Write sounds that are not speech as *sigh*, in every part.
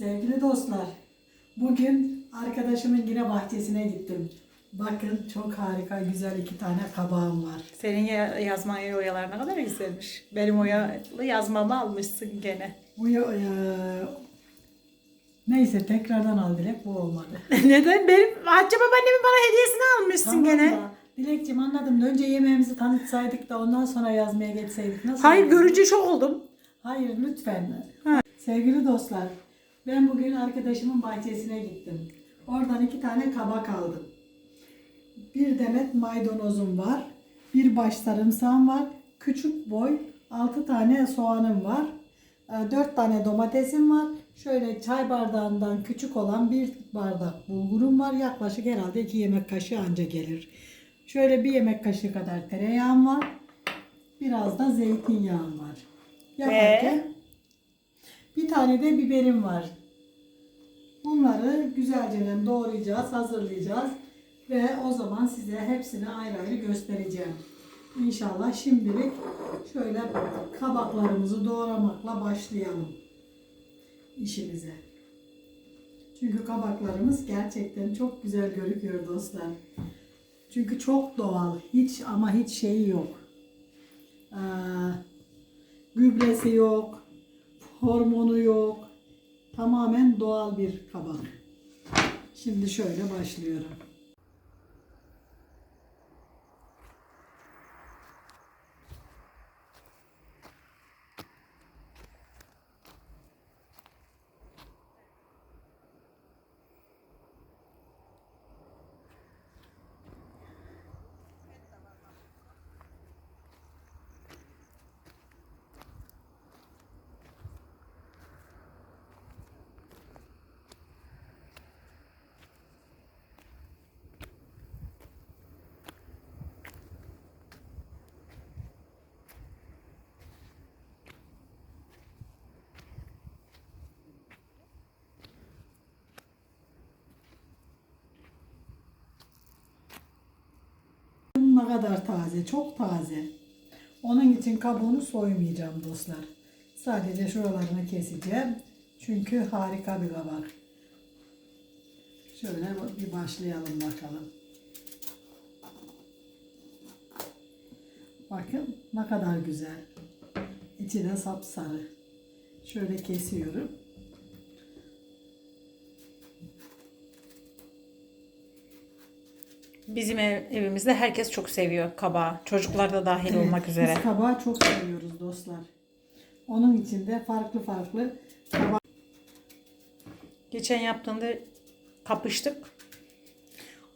Sevgili dostlar, bugün arkadaşımın yine bahçesine gittim. Bakın çok harika, güzel iki tane kabağım var. Senin ya- yazman oyalar ne kadar güzelmiş. Benim oyalı yazmamı almışsın gene. Bu ya- eee, neyse tekrardan al Dilek, bu olmadı. *laughs* Neden? Benim Hatice babaannemin bana hediyesini almışsın Tamam gene. da, Dilekciğim anladım. Önce yemeğimizi tanıtsaydık da ondan sonra yazmaya geçseydik. Nasıl Hayır olur? görünce şok oldum. Hayır lütfen. Sevgili dostlar, ben bugün arkadaşımın bahçesine gittim. Oradan iki tane kabak aldım. Bir demet maydanozum var. Bir baş sarımsağım var. Küçük boy altı tane soğanım var. e, Dört tane domatesim var. Şöyle çay bardağından küçük olan bir bardak bulgurum var. Yaklaşık herhalde iki yemek kaşığı anca gelir. Şöyle bir yemek kaşığı kadar tereyağım var. Biraz da zeytinyağım var. Yaparken bir tane de biberim var. Bunları güzelce doğrayacağız, hazırlayacağız ve o zaman size hepsini ayrı ayrı göstereceğim. İnşallah şimdilik şöyle kabaklarımızı doğramakla başlayalım işimize. Çünkü kabaklarımız gerçekten çok güzel görünüyor dostlar. Çünkü çok doğal, hiç ama hiç şeyi yok. Ee, gübresi yok, hormonu yok. Tamamen doğal bir kabak. Şimdi şöyle başlıyorum. Ne kadar taze, çok taze. Onun için kabuğunu soymayacağım dostlar. Sadece şuralarını keseceğim. Çünkü harika bir kabak. Şöyle bir başlayalım bakalım. Bakın ne kadar güzel. İçi de sapsarı. Şöyle kesiyorum. Bizim ev- evimizde herkes çok seviyor kabağı. Çocuklar da dahil olmak üzere. Biz kabağı çok seviyoruz dostlar. Onun için de farklı farklı kabak Geçen yaptığında kapıştık.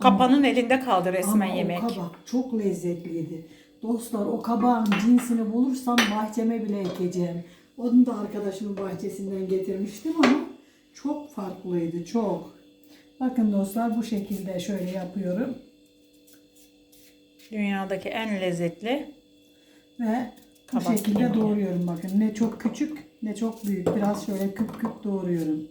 Kapanın elinde kaldı resmen Ama yemek. o kabak çok lezzetliydi. Dostlar o kabağın cinsini bulursam bahçeme bile ekeceğim. Onu da arkadaşımın bahçesinden getirmiştim ama çok farklıydı çok. Bakın dostlar bu şekilde şöyle yapıyorum. Dünyadaki en lezzetli Ve bu Kabak şekilde yemeği. doğruyorum bakın. Ne çok küçük ne çok büyük. Biraz şöyle küp küp doğruyorum.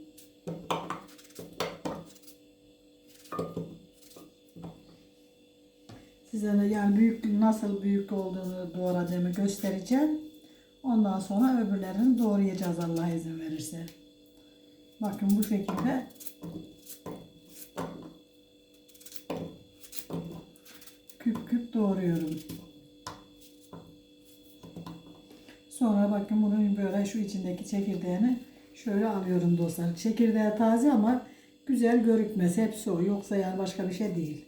Size de yani büyük nasıl büyük olduğunu doğradığımı göstereceğim. Ondan sonra öbürlerini doğrayacağız Allah izin verirse. Bakın bu şekilde doğruyorum. Sonra bakın bunun böyle şu içindeki çekirdeğini şöyle alıyorum dostlar. Çekirdeği taze ama güzel görükmez. Hepsi o. Yoksa yani başka bir şey değil.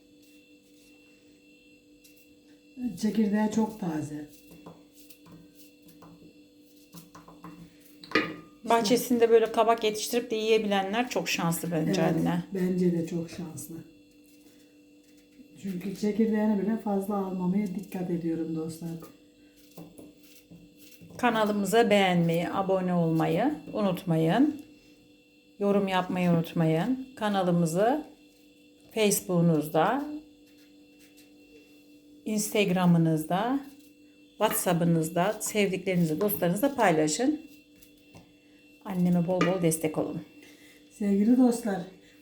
Çekirdeği çok taze. bahçesinde böyle kabak yetiştirip de yiyebilenler çok şanslı bence Evet, anne. bence de çok şanslı. Çünkü çekirdeğini bile fazla almamaya dikkat ediyorum dostlar. Kanalımıza beğenmeyi, abone olmayı unutmayın. Yorum yapmayı unutmayın. Kanalımızı Facebook'unuzda, Instagram'ınızda, WhatsApp'ınızda sevdiklerinizle, dostlarınızla paylaşın. Anneme bol bol destek olun. Sevgili dostlar,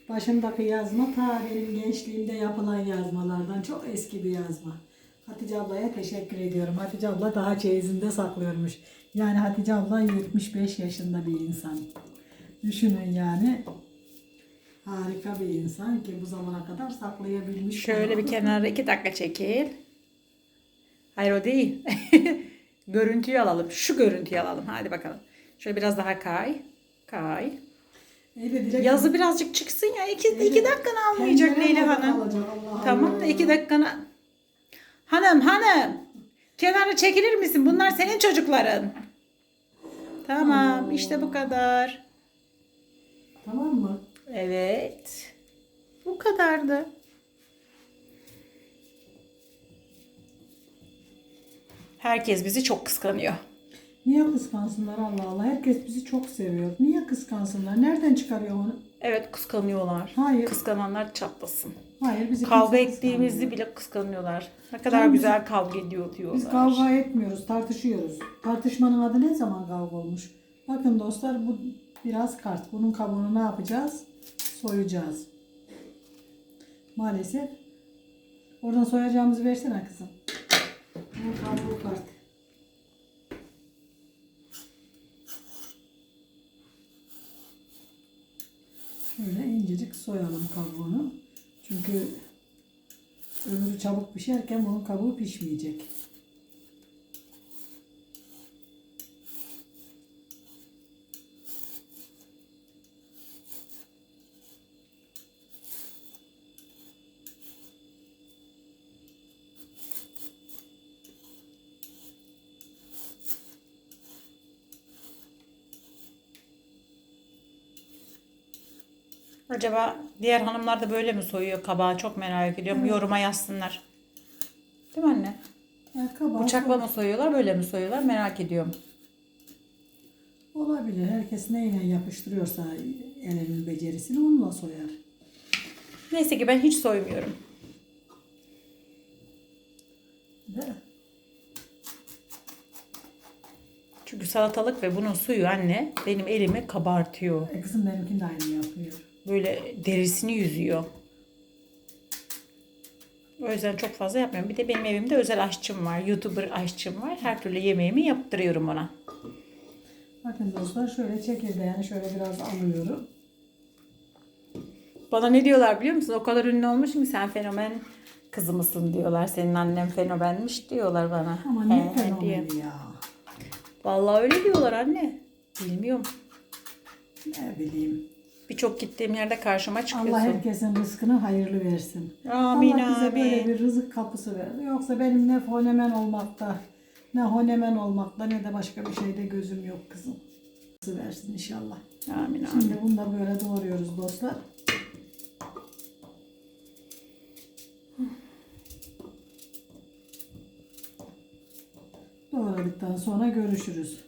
başımdaki yazma ta benim gençliğimde yapılan yazmalardan çok eski bir yazma. Hatice ablaya teşekkür ediyorum. Hatice abla daha çeyizinde saklıyormuş. Yani Hatice abla 75 yaşında bir insan. Düşünün yani. Harika bir insan ki bu zamana kadar saklayabilmiş. Şöyle bir kenara iki dakika çekil. Hayır o değil. *laughs* görüntüyü alalım. Şu görüntüyü alalım. Hadi bakalım. Şöyle biraz daha kay. Kay. Yazı birazcık çıksın ya. İki, iki dakikanı almayacak Leyla Hanım. Tamam da iki dakikanı... Hanım hanım. Kenara çekilir misin? Bunlar senin çocukların. Tamam işte bu kadar. Tamam mı? Evet. Bu kadardı. Herkes bizi çok kıskanıyor. Niye kıskansınlar Allah Allah? Herkes bizi çok seviyor. Niye kıskansınlar? Nereden çıkarıyor onu? Evet kıskanıyorlar. Hayır. Kıskananlar çatlasın. Hayır bizi Kavga ettiğimizi bile kıskanıyorlar. Ne kadar Canım güzel kavga ediyor diyorlar. Biz kavga etmiyoruz, tartışıyoruz. Tartışmanın adı ne zaman kavga olmuş? Bakın dostlar bu biraz kart. Bunun kabuğunu ne yapacağız? Soyacağız. Maalesef. Oradan soyacağımızı versene kızım. Bu kabuğu kart. Şöyle incecik soyalım kabuğunu. Çünkü öbürü çabuk pişerken bunun kabuğu pişmeyecek. Acaba diğer hanımlar da böyle mi soyuyor kabağı çok merak ediyorum. Yoruma yazsınlar. Değil mi anne? Yani kabağı Bıçakla mı soyuyorlar böyle mi soyuyorlar merak ediyorum. Olabilir. Herkes neyle yapıştırıyorsa elinin becerisini onunla soyar. Neyse ki ben hiç soymuyorum. Değil mi? Çünkü salatalık ve bunun suyu anne benim elimi kabartıyor. E kızım benimkini de aynı yapıyor. Böyle derisini yüzüyor. O yüzden çok fazla yapmıyorum. Bir de benim evimde özel aşçım var. YouTuber aşçım var. Her türlü yemeğimi yaptırıyorum ona. Bakın dostlar şöyle çekirdeğini şöyle biraz alıyorum. Bana ne diyorlar biliyor musun? O kadar ünlü olmuşum ki sen fenomen kızı mısın diyorlar. Senin annen fenomenmiş diyorlar bana. Ama ne diye. fenomeni ya. Vallahi öyle diyorlar anne. Bilmiyorum. Ne bileyim. Birçok gittiğim yerde karşıma çıkıyorsun. Allah herkesin rızkını hayırlı versin. Amin Allah bize böyle amin. bir rızık kapısı verdi. Yoksa benim ne honemen olmakta, ne honemen olmakta ne de başka bir şeyde gözüm yok kızım. versin inşallah. Amin amin. Şimdi bunu da böyle doğruyoruz dostlar. Doğradıktan sonra görüşürüz.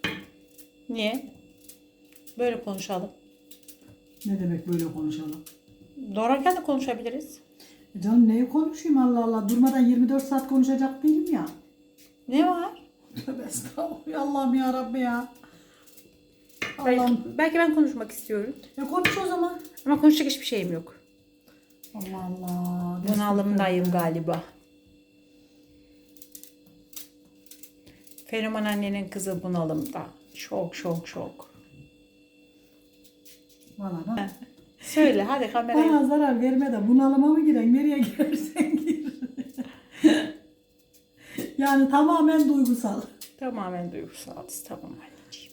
Niye? Böyle konuşalım. Ne demek böyle konuşalım? Doğrarken de konuşabiliriz. E canım neyi konuşayım Allah Allah. Durmadan 24 saat konuşacak değilim ya. Ne var? Tövbe estağfurullah. Allah'ım ya Rabbi ya. Belki, Allah'ım. belki ben konuşmak istiyorum. E konuş o zaman. Ama konuşacak hiçbir şeyim yok. Allah Allah. Bunalımdayım galiba. Fenomen annenin kızı bunalımda. Çok çok çok. Bak. Söyle hadi kamerayı. Bana zarar verme de bunalıma mı giren nereye girersen gir. *laughs* yani tamamen duygusal. Tamamen duygusalız. Tamam anneciğim.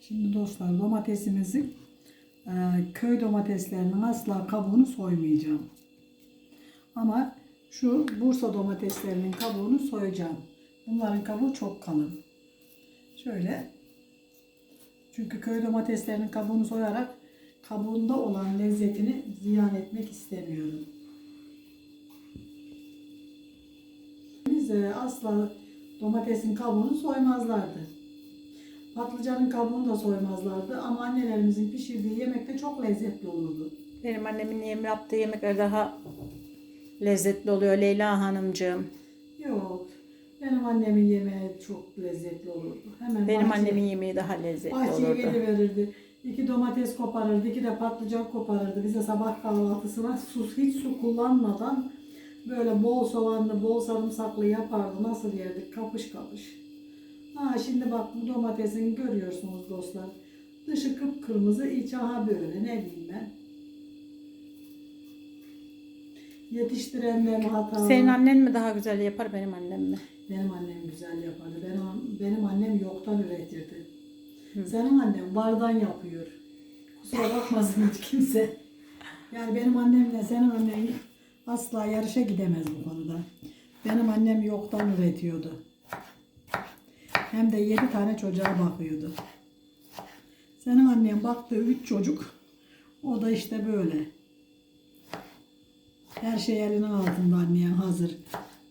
Şimdi dostlar domatesimizi e, köy domateslerinin asla kabuğunu soymayacağım. Ama şu Bursa domateslerinin kabuğunu soyacağım. Bunların kabuğu çok kalın. Şöyle çünkü köy domateslerinin kabuğunu soyarak kabuğunda olan lezzetini ziyan etmek istemiyorum. Biz e, asla domatesin kabuğunu soymazlardı. Patlıcanın kabuğunu da soymazlardı ama annelerimizin pişirdiği yemek de çok lezzetli olurdu. Benim annemin yem yaptığı yemekler daha lezzetli oluyor Leyla Hanımcığım. Yok. Benim annemin yemeği çok lezzetli olurdu. Hemen Benim bahçeye- annemin yemeği daha lezzetli bahçeye olurdu. geliverirdi. İki domates koparırdı, iki de patlıcan koparırdı. Bize sabah kahvaltısına su, hiç su kullanmadan böyle bol soğanlı, bol sarımsaklı yapardı. Nasıl yerdik? Kapış kapış. Ha şimdi bak bu domatesini görüyorsunuz dostlar. Dışı kıpkırmızı, içi ha böyle ne bileyim ben. Yetiştirenlerin hata. Senin annen mi daha güzel yapar benim annem mi? Benim annem güzel yapardı. Benim, benim annem yoktan üretirdi. Senin annen vardan yapıyor. Kusura *laughs* bakmasın hiç kimse. Yani benim annemle senin annen asla yarışa gidemez bu konuda. Benim annem yoktan üretiyordu. Hem de yedi tane çocuğa bakıyordu. Senin annen baktığı üç çocuk. O da işte böyle. Her şey elinin altında annen hazır.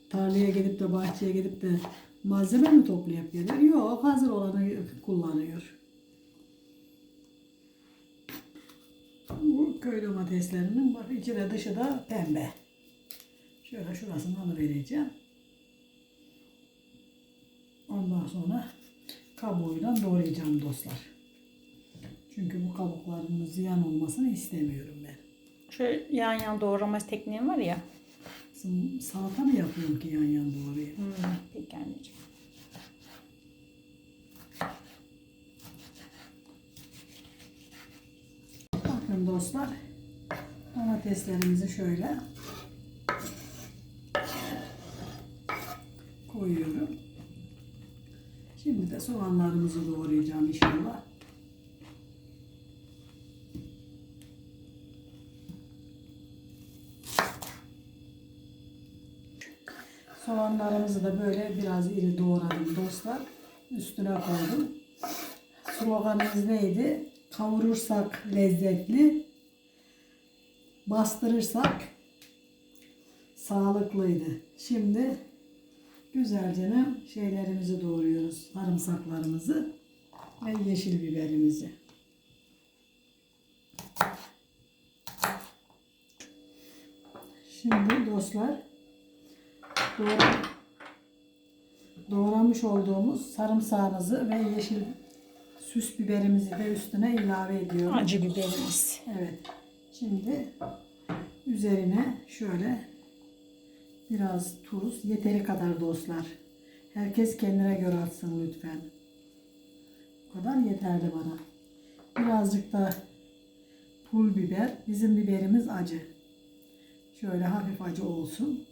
Tarlaya gidip de bahçeye gidip de malzeme mi toplayıp geliyor? Yok hazır olanı kullanıyor. Bu köy domateslerinin bak içi de dışı da pembe. Şöyle şurasını alıvereceğim. Ondan sonra kabuğuyla doğrayacağım dostlar. Çünkü bu kabuklarının ziyan olmasını istemiyorum Şöyle yan yan doğrama tekniğim var ya. Şimdi salata mı yapıyorum ki yan yan doğrayayım? Hmm, peki anneciğim. Bakın dostlar domateslerimizi şöyle koyuyorum. Şimdi de soğanlarımızı doğrayacağım inşallah. Soğanlarımızı da böyle biraz iri doğradım dostlar. Üstüne koydum. Sloganımız neydi? Kavurursak lezzetli, bastırırsak sağlıklıydı. Şimdi güzelce şeylerimizi doğruyoruz. Sarımsaklarımızı ve yeşil biberimizi. Şimdi dostlar doğra, doğramış olduğumuz sarımsağımızı ve yeşil süs biberimizi de üstüne ilave ediyorum. Acı biberimiz. Evet. Şimdi üzerine şöyle biraz tuz, yeteri kadar dostlar. Herkes kendine göre atsın lütfen. Bu kadar yeterli bana. Birazcık da pul biber. Bizim biberimiz acı. Şöyle hafif acı olsun.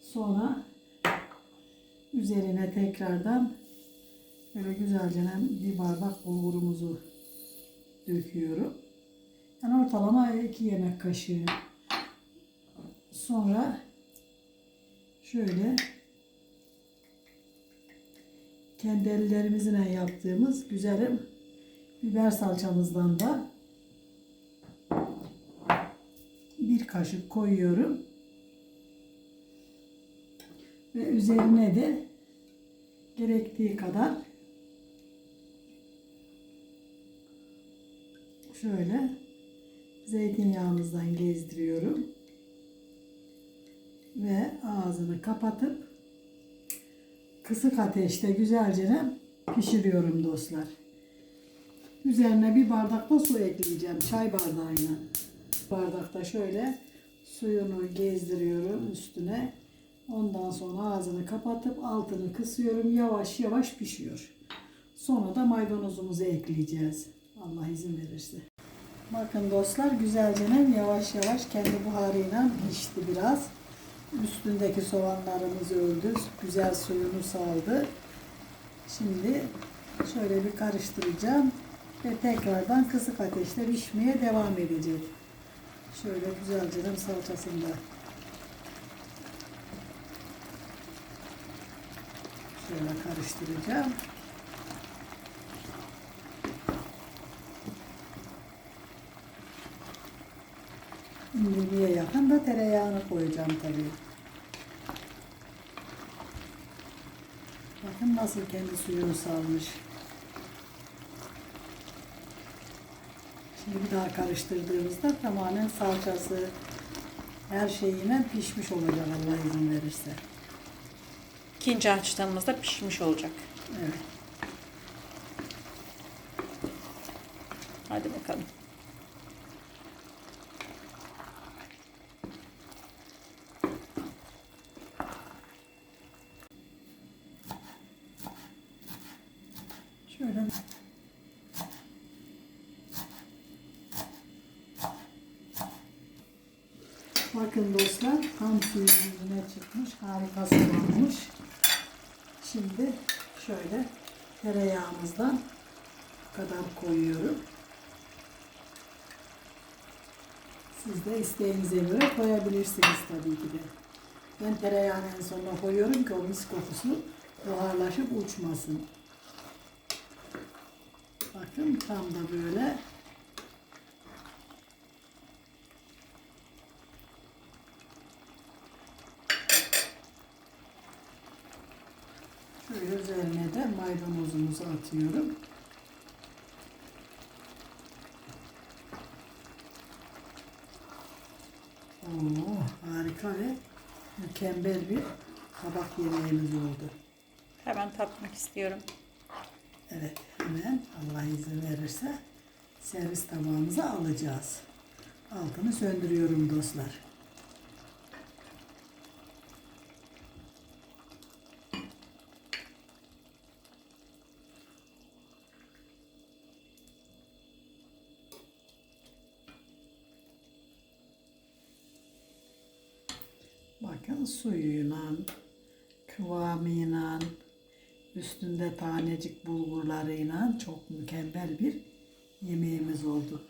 Sonra üzerine tekrardan böyle güzelce bir bardak bulgurumuzu döküyorum. Yani ortalama 2 yemek kaşığı. Sonra şöyle kendi ellerimizle yaptığımız güzelim biber salçamızdan da bir kaşık koyuyorum. Ve üzerine de gerektiği kadar şöyle zeytinyağımızdan gezdiriyorum. Ve ağzını kapatıp kısık ateşte güzelce pişiriyorum dostlar. Üzerine bir bardak da su ekleyeceğim çay bardağıyla. Bardakta şöyle suyunu gezdiriyorum üstüne. Ondan sonra ağzını kapatıp altını kısıyorum. Yavaş yavaş pişiyor. Sonra da maydanozumuzu ekleyeceğiz. Allah izin verirse. Bakın dostlar güzelce yavaş yavaş kendi buharıyla pişti biraz. Üstündeki soğanlarımız öldü. Güzel suyunu saldı. Şimdi şöyle bir karıştıracağım. Ve tekrardan kısık ateşte pişmeye devam edecek. Şöyle güzelce salçasını şöyle karıştıracağım. İndirmeye yakın da tereyağını koyacağım tabii. Bakın nasıl kendi suyunu salmış. Şimdi bir daha karıştırdığımızda tamamen salçası her şeyine pişmiş olacak Allah izin verirse. İkinci açtığımızda pişmiş olacak. Evet. Hadi bakalım. Şöyle Bakın dostlar tam suyun yüzüne çıkmış. Harika sulanmış. Şimdi şöyle tereyağımızdan kadar koyuyorum. Siz de isteğinize göre koyabilirsiniz tabii ki de. Ben tereyağını en sonuna koyuyorum ki o mis kokusu buharlaşıp uçmasın. Bakın tam da böyle Şöyle üzerine de maydanozumuzu atıyorum. Oo, harika ve mükemmel bir kabak yemeğimiz oldu. Hemen tatmak istiyorum. Evet, hemen Allah izin verirse servis tabağımıza alacağız. Altını söndürüyorum dostlar. Bakın suyuyla, kıvamıyla, üstünde tanecik bulgurlarıyla çok mükemmel bir yemeğimiz oldu.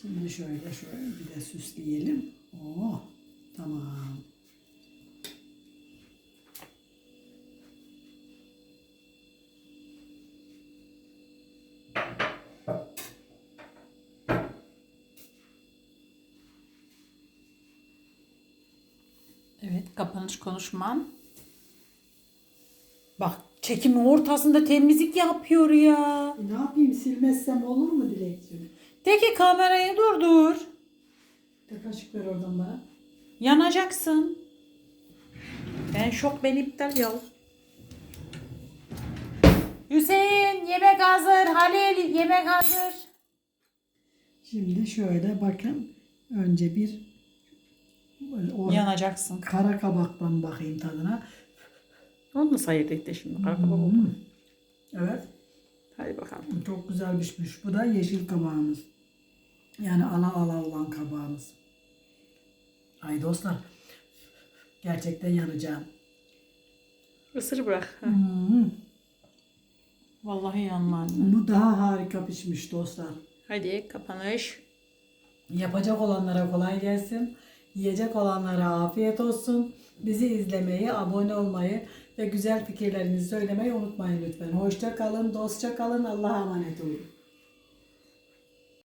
Şimdi şöyle şöyle bir de süsleyelim. Oh, tamam. Kapanış konuşmam. Bak çekimin ortasında temizlik yapıyor ya. E ne yapayım silmezsem olur mu Dilekciğim? De ki kamerayı durdur. Bir kaşık ver oradan bana. Yanacaksın. Ben şok ben iptal ya. Hüseyin yemek hazır. Halil yemek hazır. Şimdi şöyle bakın. Önce bir o Yanacaksın. kara kabaktan bakayım tadına. Onu nasıl ayırt etti şimdi? Arkada oldu. Hmm. Evet. Hadi bakalım. Çok güzel pişmiş. Bu da yeşil kabağımız. Yani ala ala olan kabağımız. Ay dostlar. Gerçekten yanacağım. Isır bırak. Ha. Hmm. Vallahi yanma anne. Bu daha harika pişmiş dostlar. Hadi kapanış. Yapacak olanlara kolay gelsin. Yiyecek olanlara afiyet olsun. Bizi izlemeyi, abone olmayı ve güzel fikirlerinizi söylemeyi unutmayın lütfen. Hoşça kalın, dostça kalın. Allah'a emanet olun.